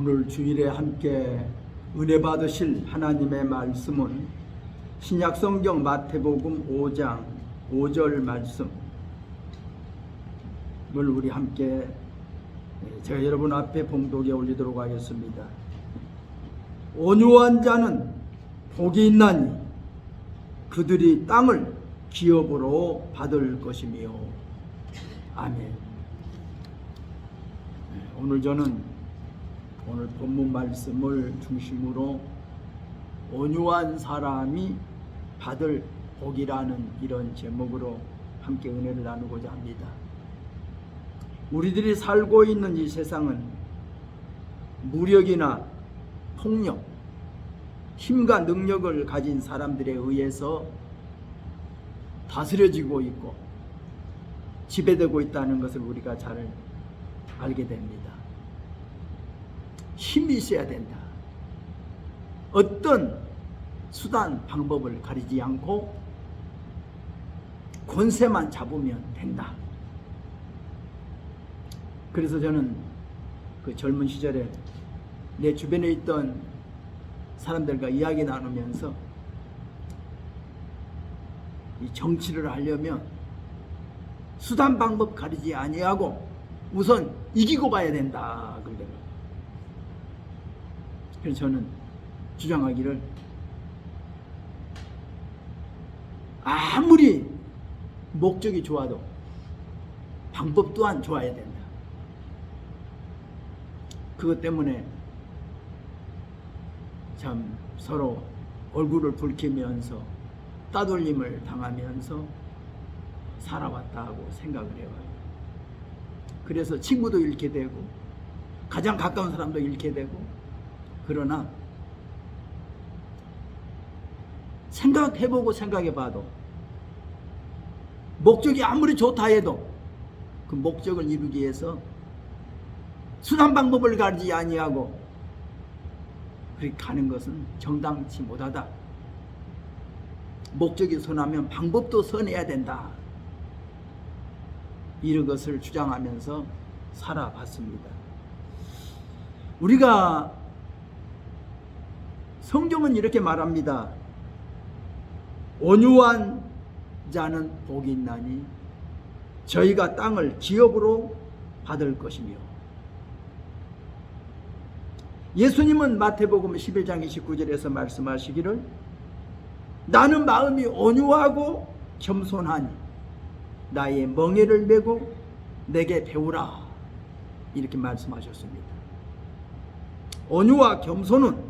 오늘 주일에 함께 은혜 받으실 하나님의 말씀은 신약성경 마태복음 5장 5절 말씀을 우리 함께 제가 여러분 앞에 봉독에 올리도록 하겠습니다. 온유한 자는 복이 있나니 그들이 땅을 기업으로 받을 것이며 아멘. 네, 오늘 저는 오늘 본문 말씀을 중심으로 온유한 사람이 받을 복이라는 이런 제목으로 함께 은혜를 나누고자 합니다. 우리들이 살고 있는 이 세상은 무력이나 폭력, 힘과 능력을 가진 사람들에 의해서 다스려지고 있고 지배되고 있다는 것을 우리가 잘 알게 됩니다. 힘이 있어야 된다. 어떤 수단, 방법을 가리지 않고 권세만 잡으면 된다. 그래서 저는 그 젊은 시절에 내 주변에 있던 사람들과 이야기 나누면서 이 정치를 하려면 수단 방법 가리지 아니하고 우선 이기고 봐야 된다 그러더라고요. 그래서 저는 주장하기를 아무리 목적이 좋아도 방법 또한 좋아야 된다. 그것 때문에 참 서로 얼굴을 붉히면서 따돌림을 당하면서 살아왔다고 생각을 해요. 그래서 친구도 잃게 되고 가장 가까운 사람도 잃게 되고 그러나 생각해보고 생각해봐도 목적이 아무리 좋다 해도 그 목적을 이루기 위해서 수단 방법을 가리지 아니하고 그렇게 가는 것은 정당치 못하다. 목적이 선하면 방법도 선해야 된다. 이런 것을 주장하면서 살아봤습니다. 우리가 성경은 이렇게 말합니다. 온유한 자는 복이 있나니 저희가 땅을 기업으로 받을 것이며 예수님은 마태복음 11장 29절에서 말씀하시기를 나는 마음이 온유하고 겸손하니 나의 멍에를 메고 내게 배우라 이렇게 말씀하셨습니다. 온유와 겸손은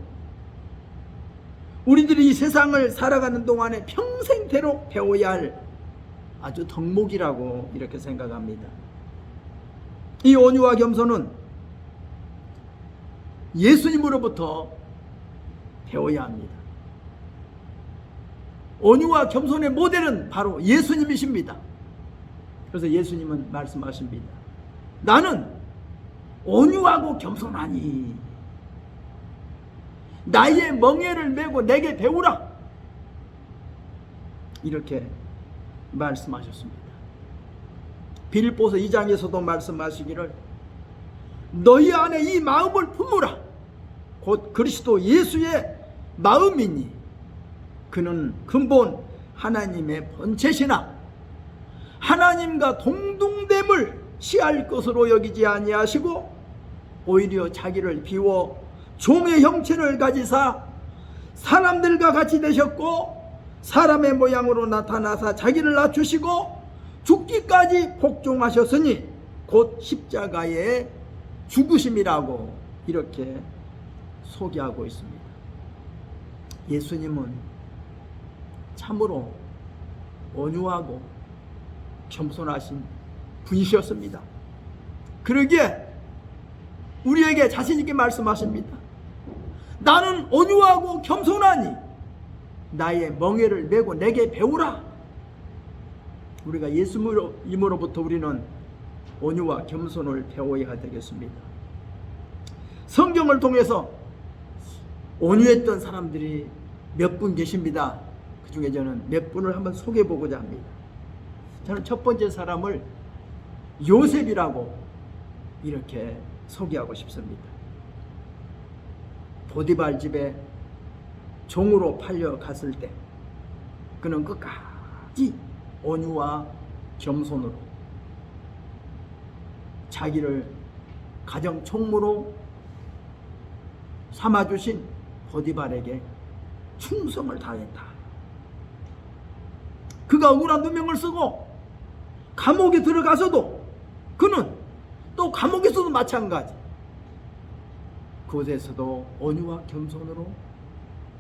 우리들이 이 세상을 살아가는 동안에 평생대로 배워야 할 아주 덕목이라고 이렇게 생각합니다. 이 온유와 겸손은 예수님으로부터 배워야 합니다. 온유와 겸손의 모델은 바로 예수님이십니다. 그래서 예수님은 말씀하십니다. 나는 온유하고 겸손하니 나의 멍에를 메고 내게 배우라. 이렇게 말씀하셨습니다. 빌보서 2장에서도 말씀하시기를 너희 안에 이 마음을 품으라. 곧 그리스도 예수의 마음이니 그는 근본 하나님의 본체시나 하나님과 동등됨을 시할 것으로 여기지 아니하시고 오히려 자기를 비워 종의 형체를 가지사 사람들과 같이 되셨고 사람의 모양으로 나타나사 자기를 낮추시고 죽기까지 복종하셨으니 곧 십자가에 죽으심이라고 이렇게 소개하고 있습니다. 예수님은 참으로 온유하고 겸손하신 분이셨습니다. 그러기에 우리에게 자신있게 말씀하십니다. 나는 온유하고 겸손하니 나의 멍에를 메고 내게 배우라. 우리가 예수님으로부터 우리는 온유와 겸손을 배워야 되겠습니다. 성경을 통해서 온유했던 사람들이 몇 분 계십니다. 그 중에 저는 몇 분을 한번 소개해 보고자 합니다. 저는 첫 번째 사람을 요셉이라고 이렇게 소개하고 싶습니다. 보디발 집에 종으로 팔려 갔을 때 그는 끝까지 온유와 겸손으로 자기를 가정 총무로 삼아주신 보디발에게 충성을 다했다. 그가 억울한 누명을 쓰고 감옥에 들어가서도 그는 또 감옥에서도 마찬가지. 그곳에서도 온유와 겸손으로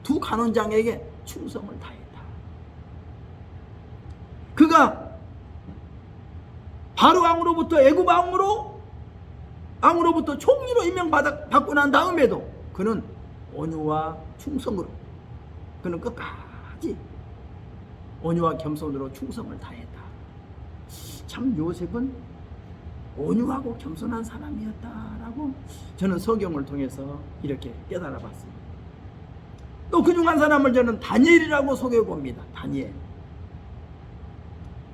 두 간원장에게 충성을 다했다. 그가 바로 왕으로부터 애굽 왕으로 왕으로부터 총리로 임명받고 난 다음에도 그는 온유와 충성으로 그는 끝까지 온유와 겸손으로 충성을 다했다. 참 요셉은 온유하고 겸손한 사람이었다라고 저는 성경을 통해서 이렇게 깨달아 봤습니다. 또 그중한 사람을 저는 다니엘이라고 소개해 봅니다. 다니엘.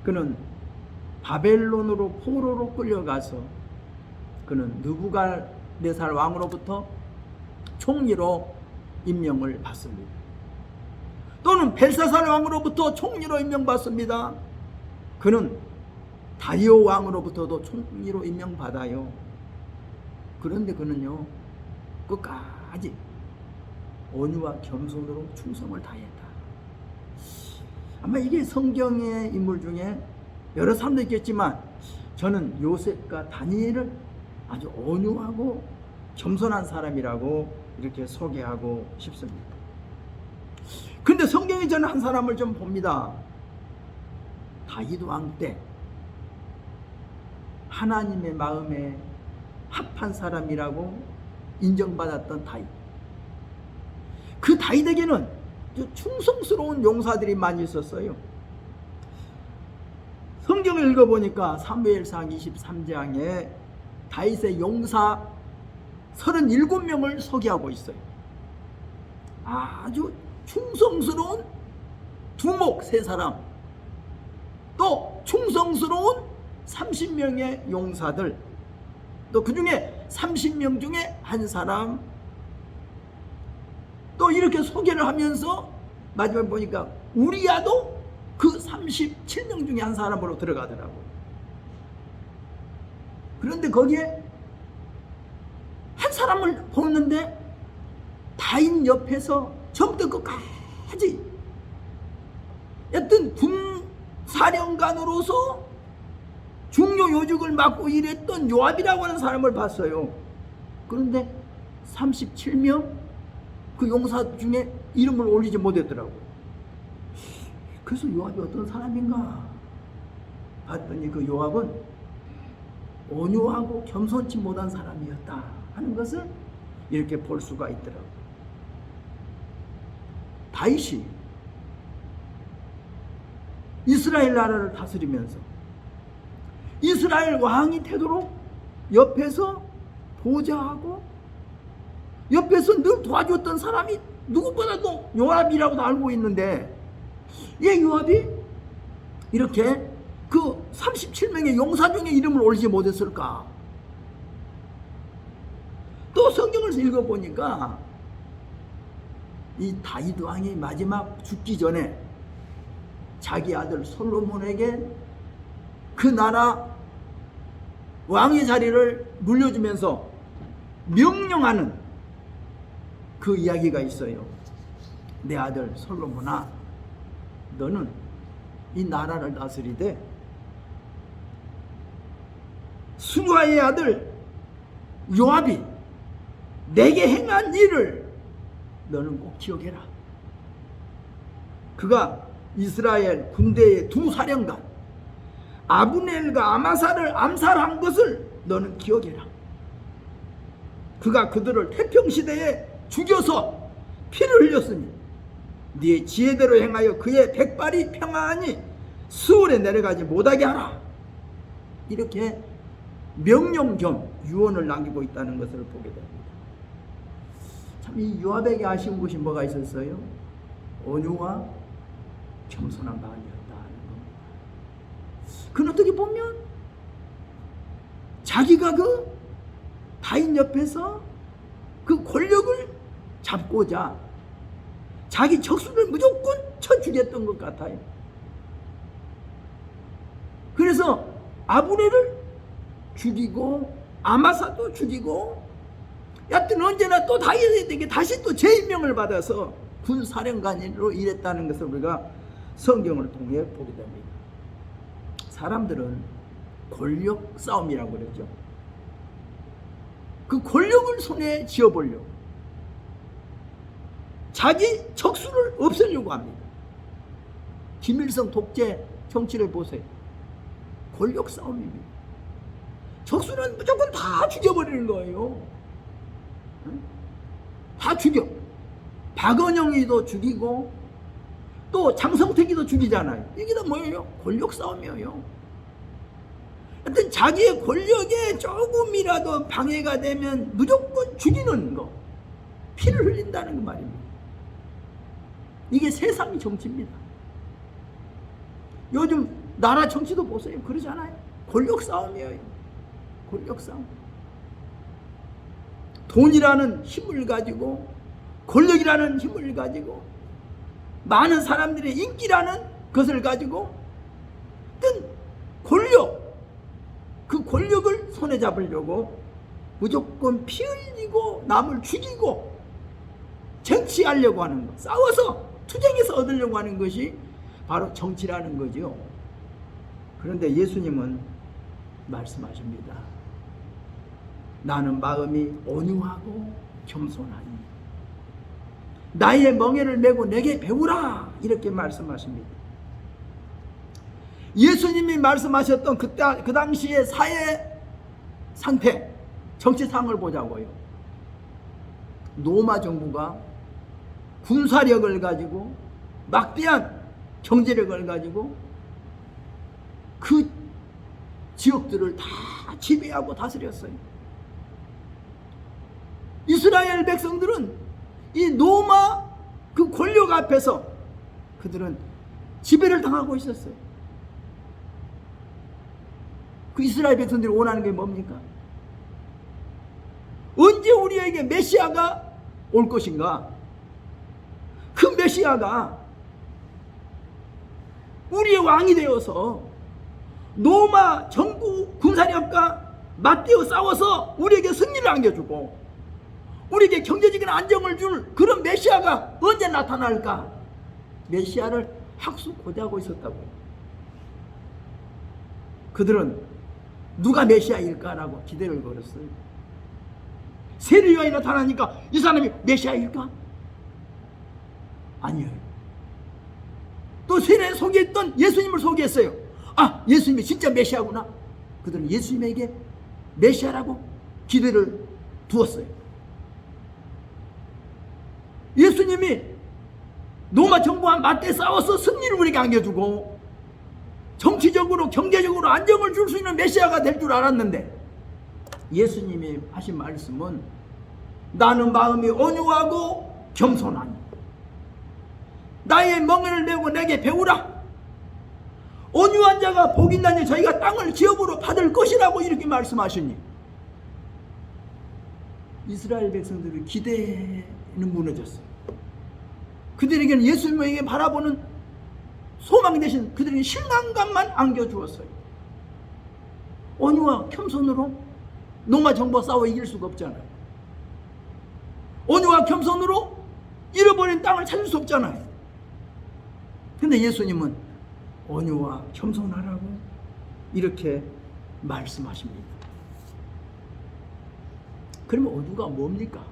그는 바벨론으로 포로로 끌려가서 그는 느부갈네살 왕으로부터 총리로 임명을 받습니다. 또는 벨사살 왕으로부터 총리로 임명받습니다. 그는 다리오 왕으로부터도 총리로 임명받아요. 그런데 그는요, 끝까지 온유와 겸손으로 충성을 다했다. 아마 이게 성경의 인물 중에 여러 사람도 있겠지만 저는 요셉과 다니엘을 아주 온유하고 겸손한 사람이라고 이렇게 소개하고 싶습니다. 근데 성경에 저는 한 사람을 좀 봅니다. 다윗 왕 때 하나님의 마음에 합한 사람이라고 인정받았던 다윗. 그 다윗에게는 충성스러운 용사들이 많이 있었어요. 성경을 읽어보니까 사무엘상 23장에 다윗의 용사 37명을 소개하고 있어요. 아주 충성스러운 두목 세 사람, 또 충성스러운 30명의 용사들, 또 그 중에 30명 중에 한 사람, 또 이렇게 소개를 하면서 마지막에 보니까 우리야도 그 37명 중에 한 사람으로 들어가더라고요. 그런데 거기에 한 사람을 보는데 다인 옆에서 처음부터 끝까지. 여튼 군사령관으로서 중요 요직을 맡고 일했던 요압이라고 하는 사람을 봤어요. 그런데 37명 그 용사 중에 이름을 올리지 못했더라고요. 그래서 요압이 어떤 사람인가 봤더니 그 요압은 온유하고 겸손치 못한 사람이었다 하는 것을 이렇게 볼 수가 있더라고요. 다윗이 이스라엘 나라를 다스리면서 이스라엘 왕이 되도록 옆에서 보좌하고 옆에서 늘 도와줬던 사람이 누구보다도 요압이라고도 알고 있는데 이 요압이 이렇게 그 37명의 용사 중에 이름을 올리지 못했을까? 또 성경을 읽어보니까 이 다윗 왕이 마지막 죽기 전에 자기 아들 솔로몬에게 그 나라 왕의 자리를 물려주면서 명령하는 그 이야기가 있어요. 내 아들 솔로몬아, 너는 이 나라를 다스리되 수아의 아들 요압이 내게 행한 일을 너는 꼭 기억해라. 그가 이스라엘 군대의 두 사령관 아브넬과 아마사를 암살한 것을 너는 기억해라. 그가 그들을 태평 시대에 죽여서 피를 흘렸으니 네 지혜대로 행하여 그의 백발이 평안히 수월에 내려가지 못하게 하라. 이렇게 명령 겸 유언을 남기고 있다는 것을 보게 됩니다. 참이 요압에게 아쉬운 것이 뭐가 있었어요? 온유와 겸손한 마음이었다는 겁니다. 그는 어떻게 보면 자기가 그 다인 옆에서 그 권력을 잡고자 자기 적수를 무조건 쳐 죽였던 것 같아요. 그래서 아브네를 죽이고 아마사도 죽이고 여튼 언제나 또 다윗에게 다시 또 재임명을 받아서 군사령관으로 일했다는 것을 우리가 성경을 통해 보게 됩니다. 사람들은 권력 싸움이라고 그러죠. 그 권력을 손에 쥐어보려고 자기 적수를 없애려고 합니다. 김일성 독재 정치를 보세요. 권력 싸움입니다. 적수는 무조건 다 죽여버리는 거예요. 응? 다 죽여. 박은영이도 죽이고 또 장성택이도 죽이잖아요. 이게 다 뭐예요? 권력 싸움이에요. 하여튼 자기의 권력에 조금이라도 방해가 되면 무조건 죽이는 거. 피를 흘린다는 그 말입니다. 이게 세상의 정치입니다. 요즘 나라 정치도 보세요. 그러잖아요. 권력 싸움이에요. 권력 싸움. 돈이라는 힘을 가지고 권력이라는 힘을 가지고 많은 사람들의 인기라는 것을 가지고 어떤 권력 그 권력을 손에 잡으려고 무조건 피 흘리고 남을 죽이고 정치하려고 하는 것 싸워서 투쟁해서 얻으려고 하는 것이 바로 정치라는 거죠. 그런데 예수님은 말씀하십니다. 나는 마음이 온유하고 겸손하니 나의 멍에를 메고 내게 배우라 이렇게 말씀하십니다. 예수님이 말씀하셨던 그, 따- 그 당시의 사회 상태, 정치 상을 보자고요. 로마 정부가 군사력을 가지고 막대한 경제력을 가지고 그 지역들을 다 지배하고 다스렸어요. 이스라엘 백성들은 이 로마 그 권력 앞에서 그들은 지배를 당하고 있었어요. 그 이스라엘 백성들이 원하는 게 뭡니까? 언제 우리에게 메시아가 올 것인가? 그 메시아가 우리의 왕이 되어서 로마 정부 군사력과 맞대어 싸워서 우리에게 승리를 안겨주고 우리에게 경제적인 안정을 줄 그런 메시아가 언제 나타날까? 메시아를 학수 고대하고 있었다고. 그들은 누가 메시아일까라고 기대를 걸었어요. 세례요한이 나타나니까 이 사람이 메시아일까? 아니에요. 또 세례 소개했던 예수님을 소개했어요. 아, 예수님이 진짜 메시아구나. 그들은 예수님에게 메시아라고 기대를 두었어요. 예수님이 로마 정부와 맞대 싸워서 승리를 우리에게 안겨주고 정치적으로 경제적으로 안정을 줄 수 있는 메시아가 될 줄 알았는데 예수님이 하신 말씀은 나는 마음이 온유하고 겸손하니 나의 멍에를 메고 내게 배우라 온유한 자가 복 있나니 저희가 땅을 기업으로 받을 것이라고 이렇게 말씀하시니 이스라엘 백성들의 기대는 무너졌어요. 그들에게는 예수님에게 바라보는 소망 대신 그들에게 실망감만 안겨주었어요. 온유와 겸손으로 노마 정부와 싸워 이길 수가 없잖아요. 온유와 겸손으로 잃어버린 땅을 찾을 수 없잖아요. 근데 예수님은 온유와 겸손하라고 이렇게 말씀하십니다. 그러면 온유가 뭡니까?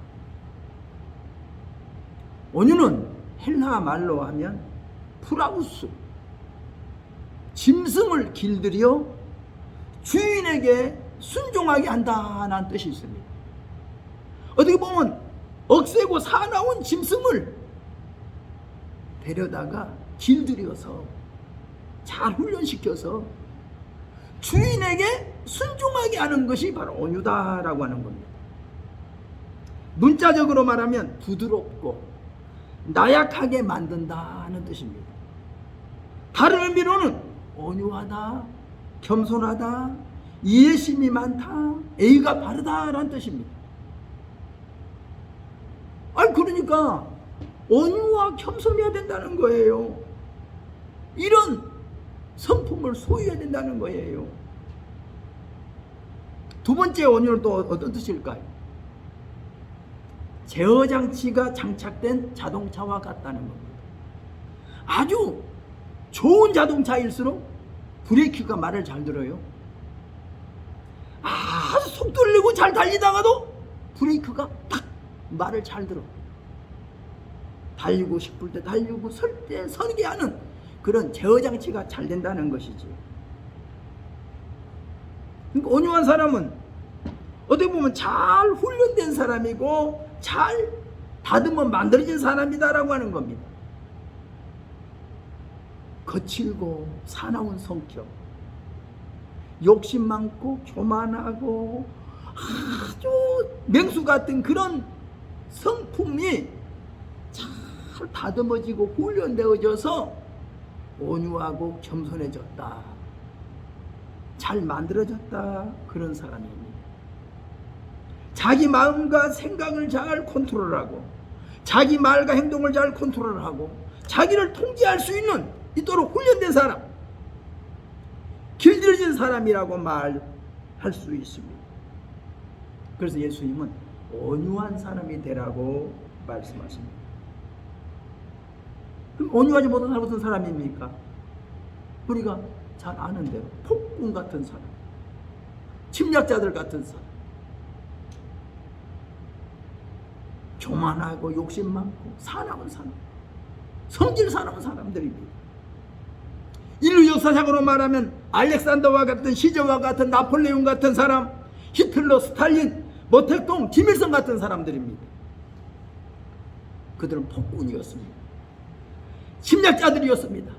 온유는 헬라 말로 하면 프라우스 짐승을 길들여 주인에게 순종하게 한다는 뜻이 있습니다. 어떻게 보면 억세고 사나운 짐승을 데려다가 길들여서 잘 훈련시켜서 주인에게 순종하게 하는 것이 바로 온유다라고 하는 겁니다. 문자적으로 말하면 부드럽고 나약하게 만든다는 뜻입니다. 다른 의미로는 온유하다, 겸손하다, 이해심이 많다, A가 바르다라는 뜻입니다. 아니 그러니 그러니까 온유와 겸손해야 된다는 거예요. 이런 성품을 소유해야 된다는 거예요. 두 번째 온유는 또 어떤 뜻일까요? 제어 장치가 장착된 자동차와 같다는 겁니다. 아주 좋은 자동차일수록 브레이크가 말을 잘 들어요. 아주 속도를 내고 잘 달리다가도 브레이크가 딱 말을 잘 들어. 달리고 싶을 때 달리고 설 때 서게 하는 그런 제어 장치가 잘 된다는 것이지. 그러니까 온유한 사람은 어떻게 보면 잘 훈련된 사람이고 잘 다듬어 만들어진 사람이다라고 하는 겁니다. 거칠고 사나운 성격, 욕심 많고 교만하고 아주 맹수 같은 그런 성품이 잘 다듬어지고 훈련되어져서 온유하고 겸손해졌다. 잘 만들어졌다. 그런 사람입니다. 자기 마음과 생각을 잘 컨트롤하고 자기 말과 행동을 잘 컨트롤하고 자기를 통제할 수 있는 이토록 훈련된 사람 길들여진 사람이라고 말할 수 있습니다. 그래서 예수님은 온유한 사람이 되라고 말씀하십니다. 그럼 온유하지 못한 사람 어떤 사람입니까? 우리가 잘 아는 대로 폭군 같은 사람, 침략자들 같은 사람, 교만하고 욕심 많고 사나운 사람, 성질 사나운 사람들입니다. 인류 역사상으로 말하면 알렉산더와 같은 시저와 같은 나폴레옹 같은 사람, 히틀러, 스탈린, 모택동, 김일성 같은 사람들입니다. 그들은 폭군이었습니다. 침략자들이었습니다.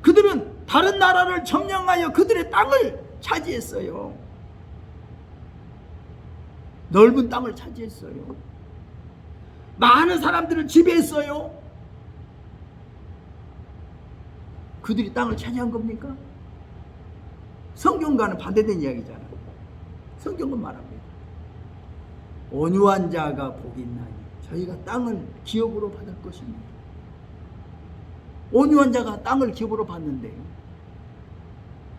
그들은 다른 나라를 점령하여 그들의 땅을 차지했어요. 넓은 땅을 차지했어요. 많은 사람들을 지배했어요. 그들이 땅을 차지한 겁니까? 성경과는 반대된 이야기잖아요. 성경은 말합니다. 온유한 자가 복이 있나니 저희가 땅을 기업으로 받을 것입니다. 온유한 자가 땅을 기업으로 받는데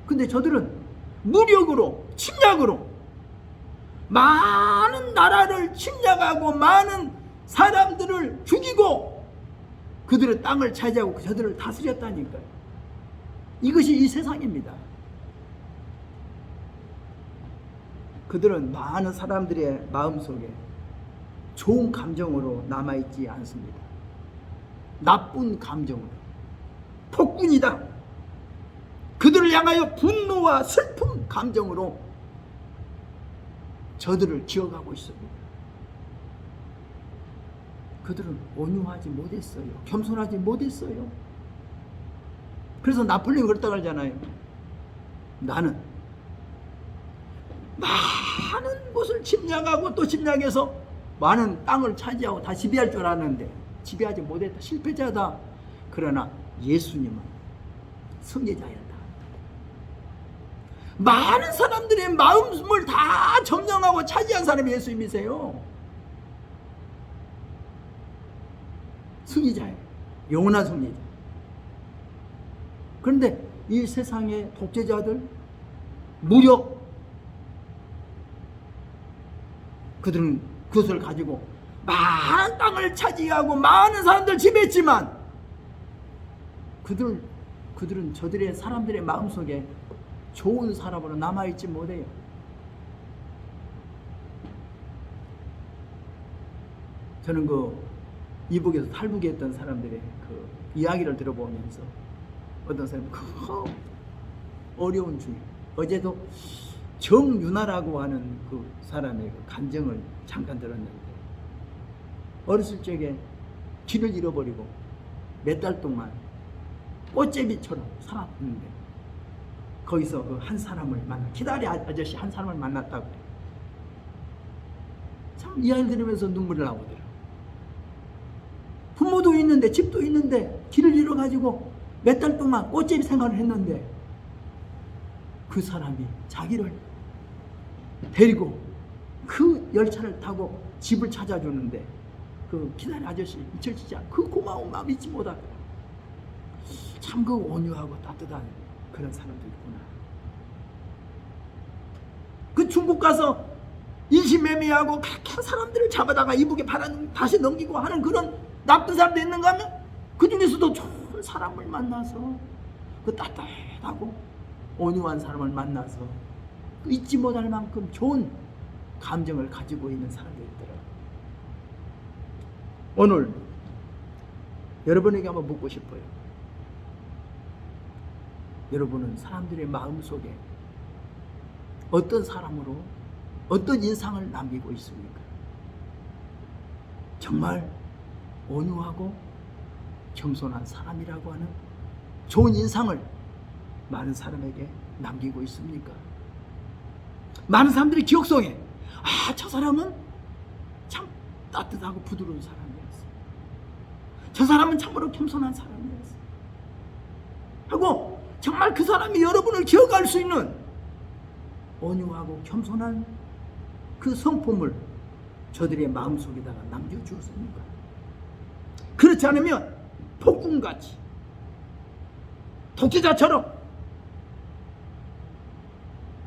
근데 저들은 무력으로 침략으로 많은 나라를 침략하고 많은 사람들을 죽이고 그들의 땅을 차지하고 저들을 다스렸다니까요. 이것이 이 세상입니다. 그들은 많은 사람들의 마음속에 좋은 감정으로 남아있지 않습니다. 나쁜 감정으로. 폭군이다. 그들을 향하여 분노와 슬픔 감정으로 저들을 기억하고 있습니다. 그들은 온유하지 못했어요. 겸손하지 못했어요. 그래서 나폴레옹 그랬다고 하잖아요. 나는 많은 곳을 침략하고 또 침략해서 많은 땅을 차지하고 다 지배할 줄 알았는데 지배하지 못했다. 실패자다. 그러나 예수님은 승리자였다. 많은 사람들의 마음을 다 점령하고 차지한 사람이 예수님이세요. 승리자예요. 영원한 승리자. 그런데 이 세상의 독재자들, 무력, 그들은 그것을 가지고 많은 땅을 차지하고 많은 사람들 지배했지만 그들 그들은 저들의 사람들의 마음속에 좋은 사람으로 남아 있지 못해요. 저는 그 이북에서 탈북했던 사람들의 그 이야기를 들어보면서 어떤 사람이 그 어려운 중에 어제도 정윤아라고 하는 그 사람의 그 감정을 잠깐 들었는데 어렸을 적에 길을 잃어버리고 몇 달 동안 꽃제비처럼 살았는데 거기서 그 한 사람을 만나 기다리 아- 아저씨 한 사람을 만났다고. 참 이야기를 들으면서 눈물이 나오더라 부모도 있는데 집도 있는데 길을 잃어가지고 몇 달 동안 꽃제비 생활을 했는데 그 사람이 자기를 데리고 그 열차를 타고 집을 찾아주는데 그 기다린 아저씨 잊혀지지 않고 그 고마운 마음 잊지 못하더라. 참그 온유하고 따뜻한 그런 사람도 있구나. 그 중국 가서 인신매매하고 그렇게 사람들을 잡아다가 이북에 팔아 다시 넘기고 하는 그런 나쁜 사람도 있는가 하면 그 중에서도 좋은 사람을 만나서 그 따뜻하고 온유한 사람을 만나서 그 잊지 못할 만큼 좋은 감정을 가지고 있는 사람들이 있더라. 오늘 여러분에게 한번 묻고 싶어요. 여러분은 사람들의 마음 속에 어떤 사람으로 어떤 인상을 남기고 있습니까? 정말 온유하고 겸손한 사람이라고 하는 좋은 인상을 많은 사람에게 남기고 있습니까? 많은 사람들이 기억 속에 아, 저 사람은 참 따뜻하고 부드러운 사람이었어. 저 사람은 참으로 겸손한 사람이었어. 하고 정말 그 사람이 여러분을 기억할 수 있는 온유하고 겸손한 그 성품을 저들의 마음속에다가 남겨주었습니까? 그렇지 않으면 폭군같이 독재자처럼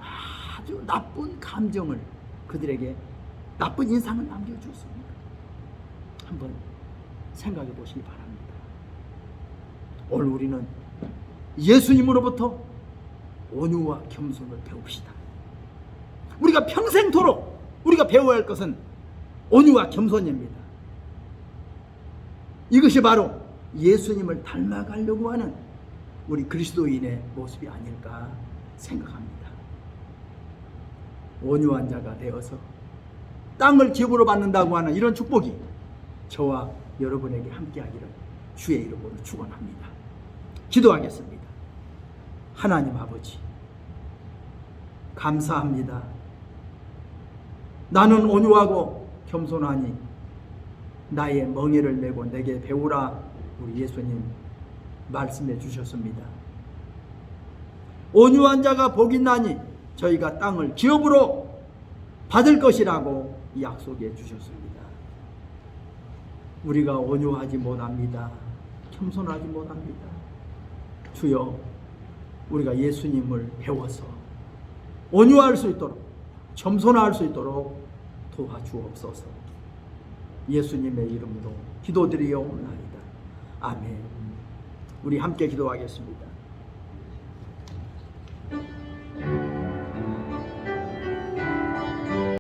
아주 나쁜 감정을 그들에게 나쁜 인상을 남겨주었습니다. 한번 생각해 보시기 바랍니다. 오늘 우리는 예수님으로부터 온유와 겸손을 배웁시다. 우리가 평생토록 우리가 배워야 할 것은 온유와 겸손입니다. 이것이 바로 예수님을 닮아가려고 하는 우리 그리스도인의 모습이 아닐까 생각합니다. 온유한 자가 되어서 땅을 기업으로 받는다고 하는 이런 축복이 저와 여러분에게 함께하기를 주의 이름으로 축원합니다. 기도하겠습니다. 하나님 아버지 감사합니다. 나는 온유하고 겸손하니 나의 멍에를 메고 내게 배우라 우리 예수님 말씀해 주셨습니다. 온유한 자가 복이 나니 저희가 땅을 기업으로 받을 것이라고 약속해 주셨습니다. 우리가 온유하지 못합니다. 겸손하지 못합니다. 주여 우리가 예수님을 배워서 온유할 수 있도록 겸손할 수 있도록 도와주옵소서. 예수님의 이름으로 기도드리옵나이다. 아멘. 우리 함께 기도하겠습니다.